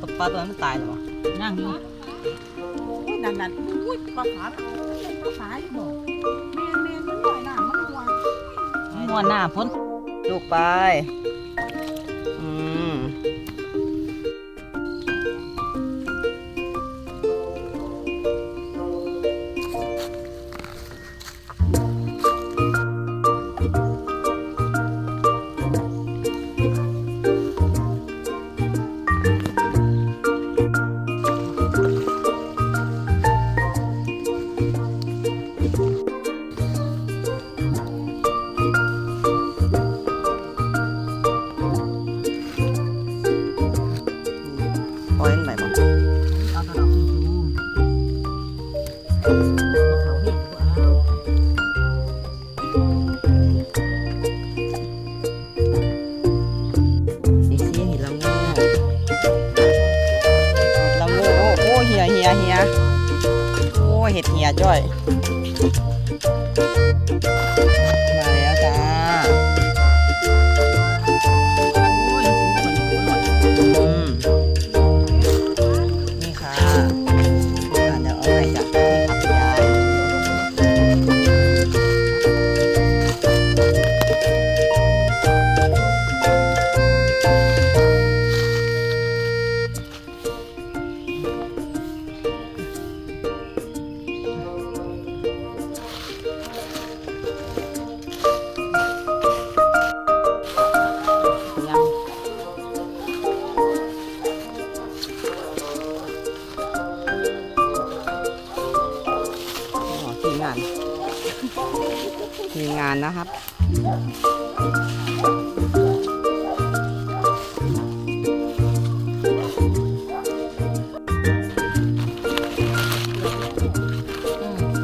ตกปลาตัวนั้นมันตายเหรอนั่งอยู่อุ้ยนั่นนั่นอุ้ยปลาขาปลาขาอยู่บ่แม่นแม่นมันหน่อยหน้ามันกลัวมัวหน้าพ้นลูกไป ย่อย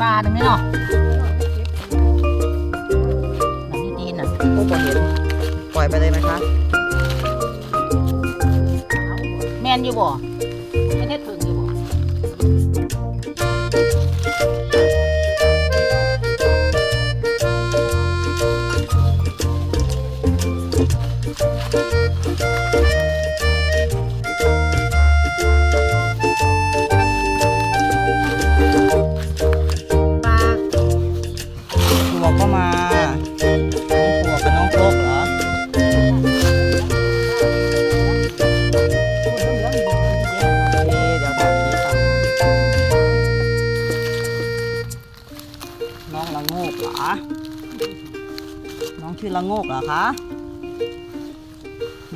ปลาหนึ่งนี่เนาะแบบนี้ดีน่ะโอ้ปล่อยเห็นปล่อยไปเลยไหมคะ แม่นอยู่บ่ไม่ได้ถึง ละโงกเหรอคะ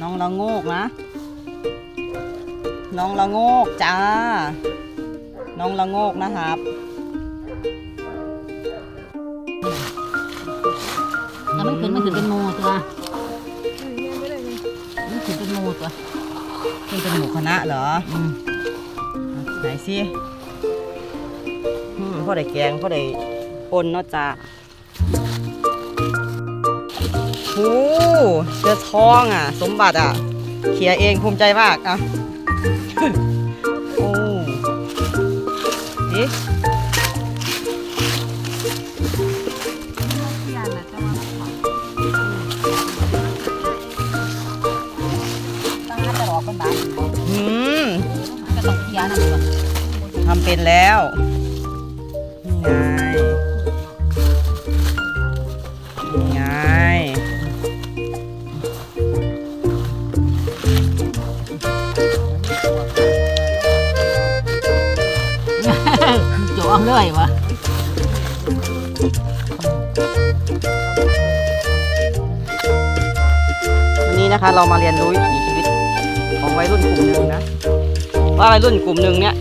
น้องละโงกนะ น้องละโงกจ้า น้องละโงกนะครับ แล้วมันขึ้นมันขึ้นเป็นโมตัวมันขึ้นเป็นโมตัวขึ้นเป็นหมูคณะเหรออืมไหนสิอืมพ่อได้แกงพ่อได้ปนเนาะจ้า โอ้เจอทองอะ สมบัติอะเขียเองภูมิใจมากอะโอ้ดิเสียน่าขอตั้งหน้าจะรอกันบ้านบ่อืมมันก็ต้องทำเป็นแล้วนี่ไง อยวะวันนี้นะคะเรามาเรียนรู้วิถีชีวิตของวัยรุ่นกลุ่มหนึ่งนะ ว่าวัยรุ่นกลุ่มหนึ่งเนี่ย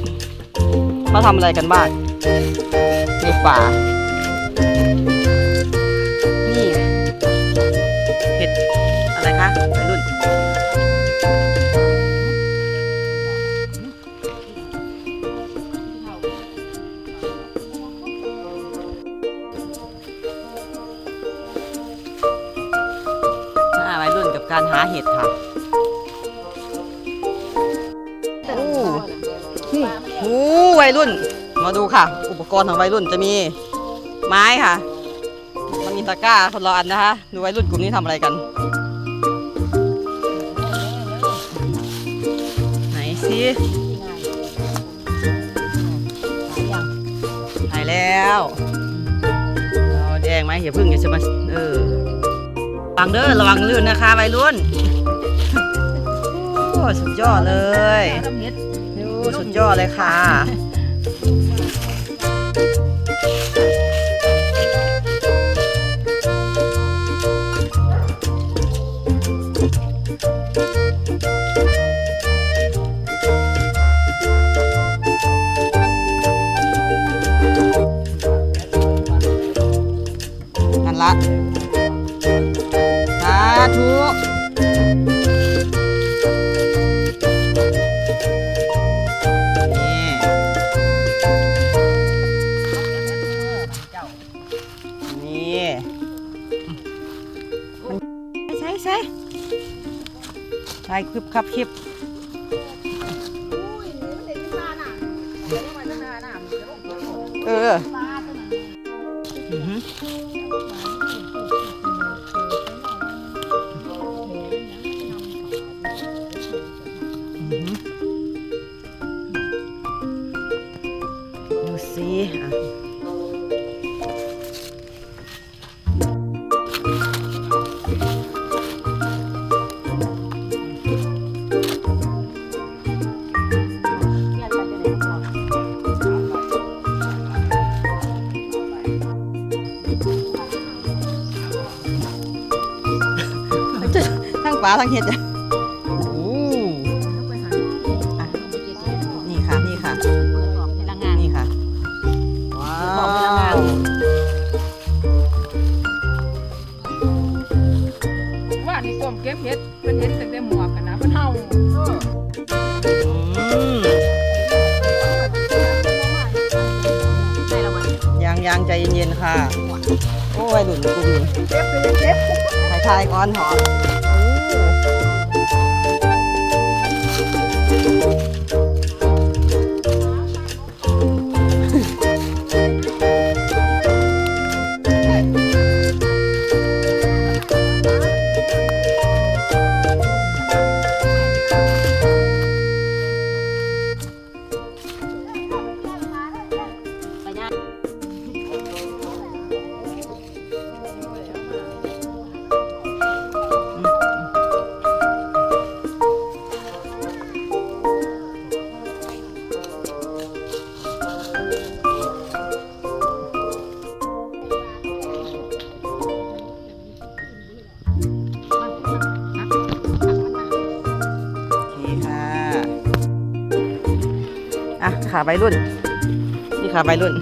เขาทำอะไรกันบ้างในป่า เห็ดค่ะโอ้โหวัยรุ่น มาดูค่ะ อุปกรณ์ของวัยรุ่นจะมีไม้ค่ะ มันมีตะกร้าคนละอันนะคะ ดูวัยรุ่นกลุ่มนี้ทำอะไรกัน ไหนสิง่ายหายังหายแล้ว เอาแดงไหมอย่าพึ่งอย่าจะมาเออระ วังเด้อระวังลื่นนะคะวัยรุ่นโอ้สุดยอดเลยน้ำเห็ดโอ้สุดยอดเลยค่ะายคลิปครับคลิปเออดูสิอะ ทั้งปลาทั้งเห็ดจ้ะโอ้ไปหาอะนี่ค่ะ นี่ค่ะ เปิดออกในละงานนี่ค่ะ ว้าบอกเวลางานวว่านี่ก้มเก็บเห็ดเป็นเห็ดตั้งแต่หมวกกันนะเป็นเฮาเอออืมได้ละวันยังยังใจเย็นๆค่ะ โอ้ยหลุนกลุ่มนี้เก็บเลยเก็บถ่ายทายก่อนหอม่ะขาใบรุ่น นี่ขาใบรุ่น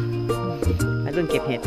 ใบรุ่นเก็บเห็ด